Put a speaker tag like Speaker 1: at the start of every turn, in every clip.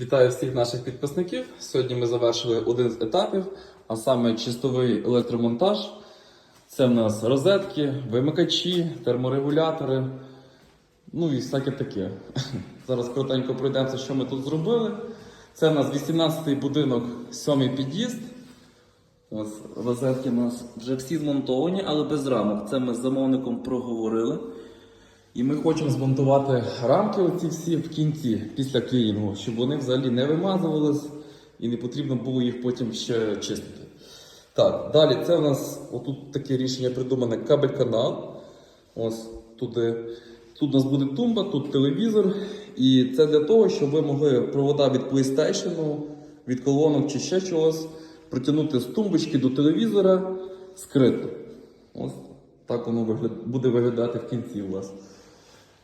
Speaker 1: Вітаю всіх наших підписників. Сьогодні ми завершили один з етапів, а саме чистовий електромонтаж. Це в нас розетки, вимикачі, терморегулятори, ну і всяке таке. Зараз коротенько пройдемося, що ми тут зробили. Це в нас 18-й будинок, 7-й під'їзд. Розетки у нас вже всі змонтовані, але без рамок. Це ми з замовником проговорили. І ми хочемо змонтувати рамки оці всі в кінці після клінінгу, щоб вони взагалі не вимазувались і не потрібно було їх потім ще чистити. Так, далі це у нас отут таке рішення придумане кабель-канал. Ось туди. Тут у нас буде тумба, тут телевізор. І це для того, щоб ви могли провода від PlayStation, від колонок чи ще чогось протягнути з тумбочки до телевізора скрито. Ось так воно буде виглядати в кінці у вас.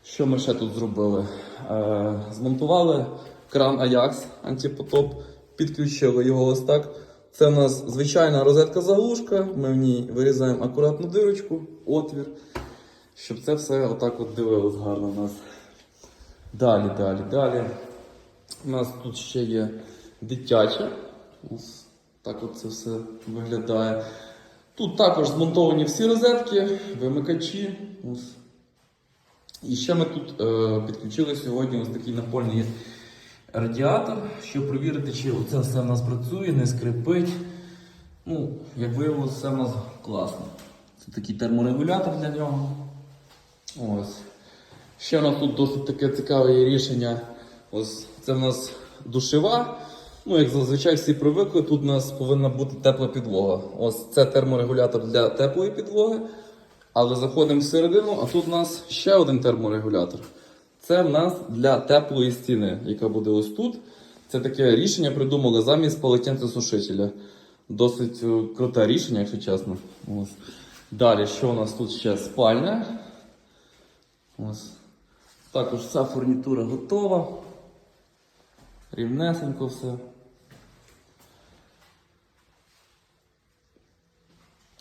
Speaker 1: Що ми ще тут зробили? Е, змонтували кран Ajax антипотоп, підключили його ось так. Це у нас звичайна розетка-заглушка. Ми в ній вирізаємо акуратну дирочку, отвір, щоб це все отак от дивилось гарно у нас. Далі, далі, далі. У нас тут ще є дитяче. Ось так от це все виглядає. Тут також змонтовані всі розетки, вимикачі. Ось. І ще ми тут е, підключили сьогодні ось такий напольний радіатор, щоб перевірити, чи це все в нас працює, не скрипить. Ну, як виявилося, все в нас класно. Це такий терморегулятор для нього. Ось. Ще у нас тут досить таке цікаве рішення. Ось це в нас душева. Ну, як зазвичай всі привикли, тут у нас повинна бути тепла підлога. Ось це терморегулятор для теплої підлоги. Але заходимо всередину, а тут у нас ще один терморегулятор. Це в нас для теплої стіни, яка буде ось тут. Це таке рішення придумали замість полотенцесушителя. Досить е, круте рішення, якщо чесно. Ось. Далі, що у нас тут ще спальня? Ось. Також вся фурнітура готова. Рівнесенько все.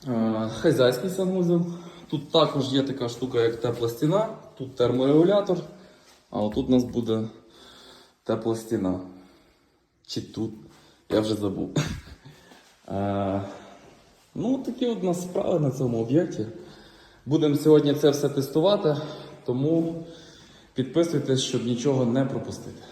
Speaker 1: Е, Хазяйський санвузел. Тут також є така штука, як тепла стіна, тут терморегулятор, а отут у нас буде тепла стіна. Чи тут? Я вже забув. Е, Ну, такі от у нас справи на цьому об'єкті. Будемо сьогодні це все тестувати, тому підписуйтесь, щоб нічого не пропустити.